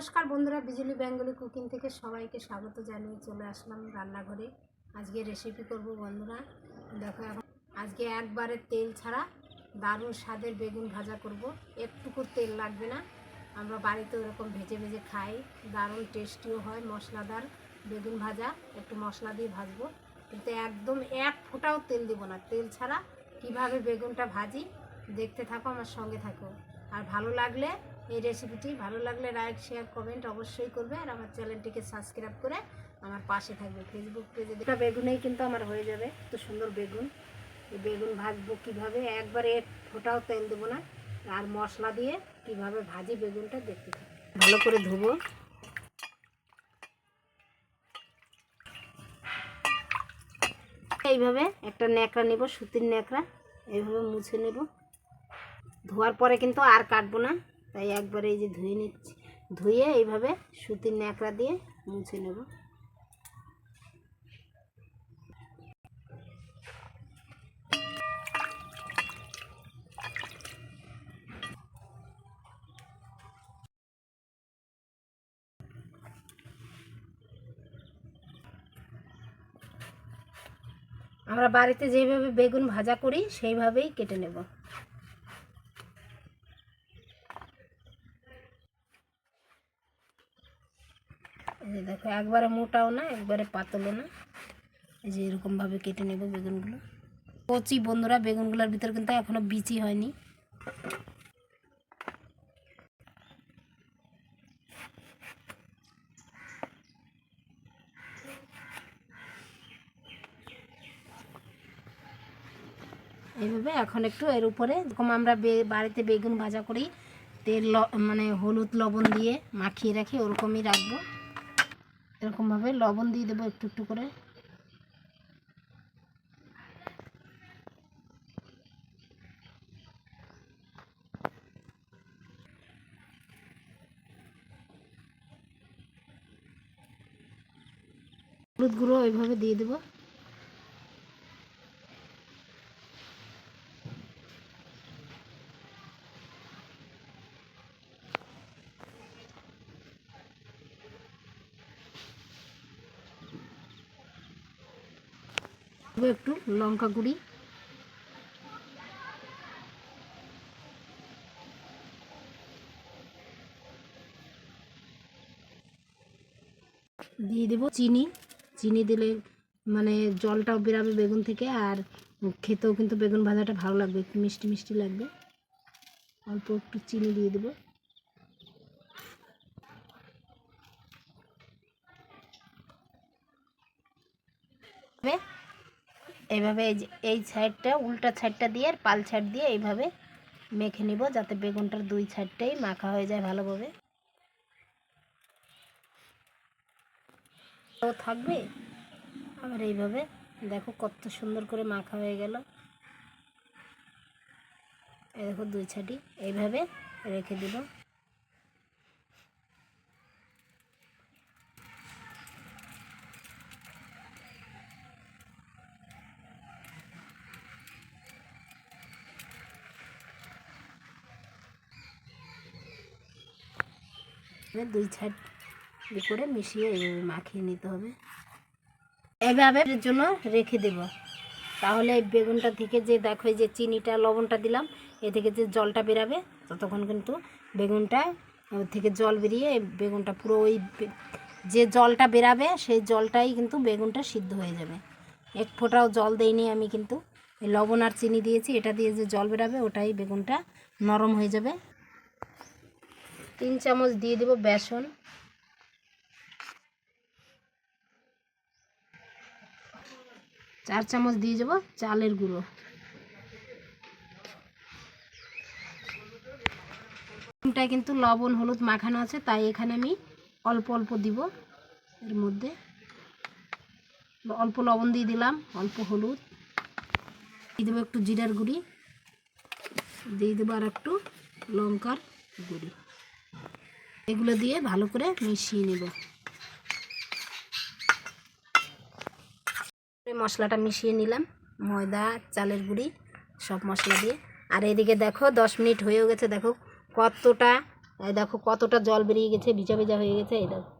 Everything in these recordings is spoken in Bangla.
নমস্কার বন্ধুরা, বিজলি বেঙ্গলি কুকিং থেকে সবাইকে স্বাগত জানিয়ে চলে আসলাম রান্নাঘরে। আজকে রেসিপি করব বন্ধুরা, দেখো এখন। আজকে একবারে তেল ছাড়া দারুণ স্বাদের বেগুন ভাজা করব। একটুকু তেল লাগবে না। আমরা বাড়িতে ওরকম ভেজে ভেজে খাই। দারুণ টেস্টিও হয়, মশলাদার বেগুন ভাজা। একটু মশলা দিয়ে ভাজবো। কিন্তু একদম এক ফোঁটাও তেল দিব না। তেল ছাড়া কীভাবে বেগুনটা ভাজি, দেখতে থাকো, আমার সঙ্গে থাকো। আর ভালো লাগলে এই রেসিপিটি ভালো লাগলে লাইক শেয়ার কমেন্ট অবশ্যই করবে আর আমার চ্যানেলটিকে সাবস্ক্রাইব করে আমার পাশে থাকবে। ফেসবুক পেজে দুটা বেগুনেই কিন্তু আমার হয়ে যাবে তো সুন্দর বেগুন। এই বেগুন ভাজবো কীভাবে? একবারে এক ফোটাও তেল দেবো না, আর মশলা দিয়ে কীভাবে ভাজি বেগুনটা দেখতে ভালো করে ধুবো। এইভাবে একটা ন্যাকড়া নেব, সুতির ন্যাকড়া, এইভাবে মুছে নেব। ধোয়ার পরে কিন্তু আর কাটবো না। তাই একবারে এই যে ধুয়ে নিচ্ছি। ধুয়ে এইভাবে সুতির ন্যাকড়া দিয়ে মুছে নেব। আমরা বাড়িতে যেভাবে বেগুন ভাজা করি, সেইভাবেই কেটে নেব এই যে দেখো, একবারে মোটাও না, একবারে পাতলও না। এই যে এরকমভাবে কেটে নেব বেগুনগুলো। কচি বন্ধুরা, বেগুনগুলোর ভিতর কিন্তু এখনও বিচি হয়নি। এইভাবে এখন একটু এর উপরে যেরকম আমরা বাড়িতে বেগুন ভাজা করি, তেল মানে হলুদ লবণ দিয়ে মাখিয়ে রাখি ওরকমই রাখব। এরকমভাবে লবণ দিয়ে দেবো একটু একটু করে। হলুদ গুঁড়ো ওইভাবে দিয়ে দেবো। একটু লঙ্কা গুঁড়ি। দিয়ে দেবো চিনি। চিনি দিলে মানে জলটাও বেরাবে বেগুন থেকে আর খেতেও কিন্তু বেগুন ভাজাটা ভালো লাগবে, একটু মিষ্টি মিষ্টি লাগবে। অল্প একটু চিনি দিয়ে দেবো। এভাবে এইভাবে এই সাইডটা, উল্টা সাইডটা দিয়ে আর পাল সাইড দিয়ে এইভাবে মেখে নিব যাতে বেগুনটার দুই সাইডটাই মাখা হয়ে যায় ভালোভাবে। তো থাকবে। আবার এইভাবে দেখো কত সুন্দর করে মাখা হয়ে গেল। এই দেখো দুই ছাটি এইভাবে রেখে দিব দুই সাইড করে মিশিয়ে এইভাবে মাখিয়ে নিতে হবে। এইভাবে এর জন্য রেখে দেব। তাহলে এই বেগুনটা থেকে যে দেখো যে চিনিটা, লবণটা দিলাম, এ থেকে যে জলটা বেরাবে, ততক্ষণ কিন্তু বেগুনটা ওর থেকে জল বেরিয়ে বেগুনটা পুরো ওই যে জলটা বেরাবে, সেই জলটাই কিন্তু বেগুনটা সিদ্ধ হয়ে যাবে। এক ফোঁটাও জল দেইনি আমি কিন্তু। লবণ আর চিনি দিয়েছি, এটা দিয়ে যে জল বেরাবে, ওটাই বেগুনটা নরম হয়ে যাবে। তিন চামচ দিয়ে দেবো বেসন। চার চামচ দিয়ে দেবো চালের গুঁড়ো। ডিমটায় কিন্তু লবণ, হলুদ মাখানো আছে, তাই এখানে আমি অল্প অল্প দিব। এর মধ্যে অল্প লবণ দিয়ে দিলাম, অল্প হলুদ। দিয়ে দেবো একটু জিরার গুঁড়ি। দিয়ে দেবো আর একটু লঙ্কার গুঁড়ি। এগুলো দিয়ে ভালো করে মিশিয়ে নেব। মশলাটা মিশিয়ে নিলাম, ময়দা, চালের গুঁড়ি, সব মশলা দিয়ে। আর এদিকে দেখো, দশ মিনিট হয়েও গেছে, দেখো কতটা দেখো কতটা জল বেরিয়ে গেছে, ভিজা ভিজা হয়ে গেছে, এই দেখো।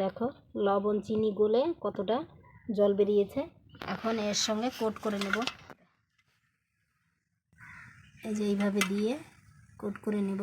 দেখো, লবণ, চিনি গলে কতটা জল বেরিয়েছে, এখন এর সঙ্গে কোট করে নেব। এই যে এইভাবে দিয়ে কোট করে নেব।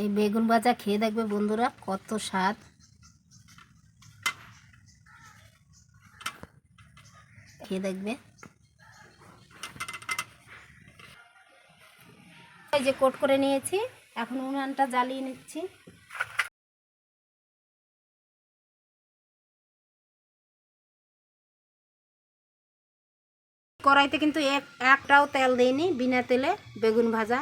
এই বেগুন ভাজা খেয়ে দেখবে বন্ধুরা কত স্বাদ। খেয়ে দেখবে। এই যে কোট করে নিয়েছি, এখন উনানটা জ্বালিয়ে নিচ্ছি। কড়াইতে কিন্তু এক একটাও তেল দেইনি, বিনা তেলে বেগুন ভাজা।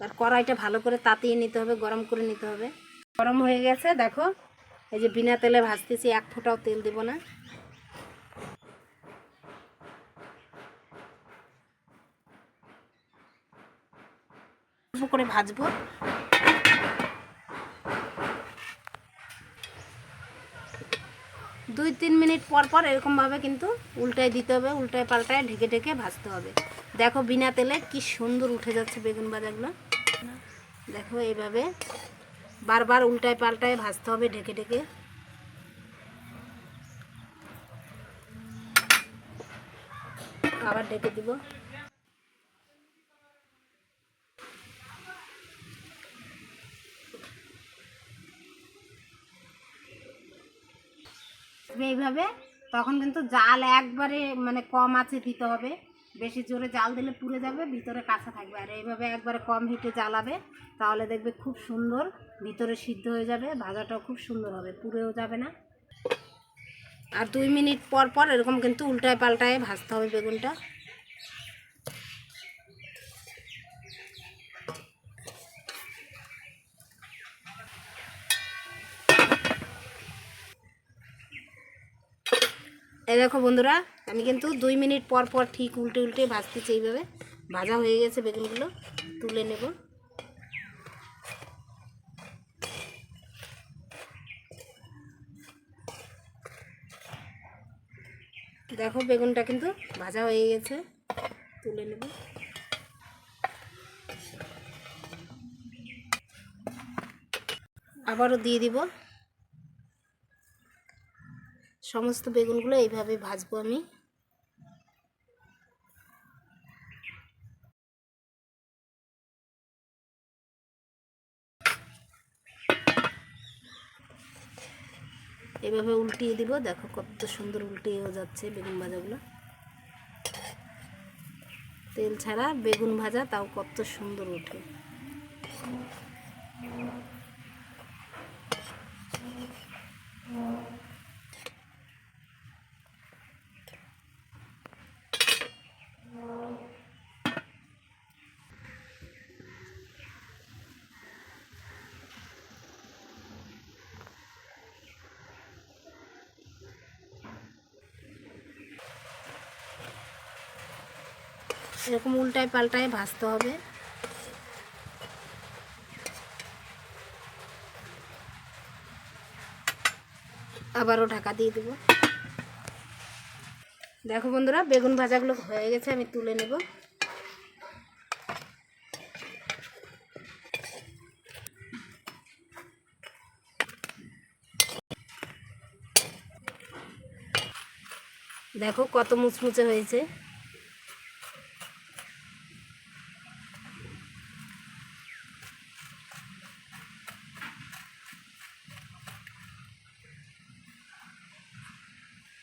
আর কড়াইটা ভালো করে তাতিয়ে নিতে হবে, গরম করে নিতে হবে। গরম হয়ে গেছে, দেখো, এই যে বিনা তেলে ভাজতেছি, এক ফোঁটাও তেল দেব না। করে ভাজবো। দুই তিন মিনিট পর পর এরকমভাবে কিন্তু উল্টায় দিতে হবে, উল্টায় পাল্টায় ঢেকে ঢেকে ভাজতে হবে। দেখো বিনা তেলে কি সুন্দর উঠে যাচ্ছে বেগুন ভাজাগুলো দেখো এইভাবে বারবার উল্টায় পাল্টায় ভাজতে হবে ঢেকে ঢেকে আবার ঢেকে দিব। এইভাবে, তখন কিন্তু জাল একবারে মানে কম আছে দিতে হবে। বেশি জোরে জাল দিলে পুড়ে যাবে, ভিতরে কাঁচা থাকবে। আর এইভাবে একবারে কম হিটে জ্বালাবে, তাহলে দেখবে খুব সুন্দর ভিতরে সিদ্ধ হয়ে যাবে, ভাজাটাও খুব সুন্দর হবে, পুড়েও যাবে না। আর দুই মিনিট পর পর এরকম কিন্তু উল্টায় পাল্টায় ভাজতে হবে বেগুনটা। এই দেখো বন্ধুরা, আমি কিন্তু দুই মিনিট পর পর ঠিক উল্টে উল্টে ভাজতেছি এইভাবে। ভাজা হয়ে গেছে বেগুনগুলো, তুলে নেব। দেখো বেগুনটা কিন্তু ভাজা হয়ে গেছে, তুলে নেব। আবারও দিয়ে দিব। সমস্ত বেগুনগুলো এইভাবে ভাজবো আমি। এভাবে উল্টিয়ে দিব, দেখো কত সুন্দর উল্টিয়েও যাচ্ছে বেগুন ভাজাগুলো। তেল ছাড়া বেগুন ভাজা তাও কত সুন্দর ওঠে। এরকম উল্টায় পাল্টায় ভাজতে হবে। আবারও ঢাকা দিয়ে দেব। দেখো বন্ধুরা, বেগুন ভাজাগুলো হয়ে গেছে, আমি তুলে নেব। দেখো কত মুচমুচে হয়েছে।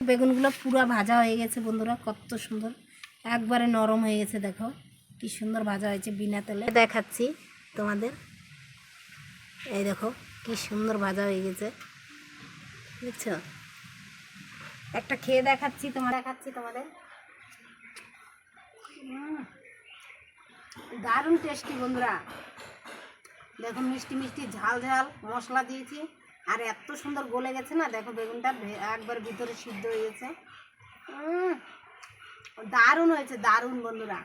বেগুনগুলো পুরো ভাজা হয়ে গেছে বন্ধুরা, কত সুন্দর। একবারে নরম হয়ে গেছে, দেখো। কি সুন্দর ভাজা হয়েছে বিনা তেলে। দেখাচ্ছি তোমাদের। এই দেখো, কি সুন্দর ভাজা হয়ে গেছে। বুঝছ একটা খেয়ে দেখাচ্ছি তোমার দেখাচ্ছি তোমাদের। দারুণ টেস্টি বন্ধুরা। দেখো মিষ্টি মিষ্টি, ঝাল ঝাল মশলা দিয়েছি। আর এত সুন্দর গলে গেছে না, দেখো বেগুনটা একবার ভিতরে সিদ্ধ হয়ে গেছে। দারুণ হয়েছে, দারুণ বন্ধুরা।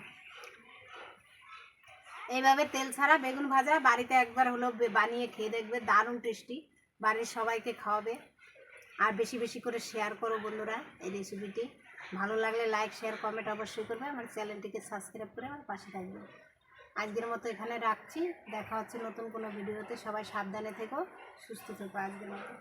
এইভাবে তেল ছাড়া বেগুন ভাজা বাড়িতে একবার হলো বানিয়ে খেয়ে দেখবে, দারুণ টেস্টি। বাড়ির সবাইকে খাওয়াবে। আর বেশি বেশি করে শেয়ার করো বন্ধুরা এই রেসিপিটি ভালো লাগলে লাইক শেয়ার কমেন্ট অবশ্যই করবে। আমার চ্যানেলটিকে সাবস্ক্রাইব করে আমার পাশে থাকবে। আজকের মতো এখানে রাখছি দেখা হচ্ছে নতুন কোনো ভিডিওতে সবাই সাবধানে থেকো, সুস্থ থেকো আজকের মতো।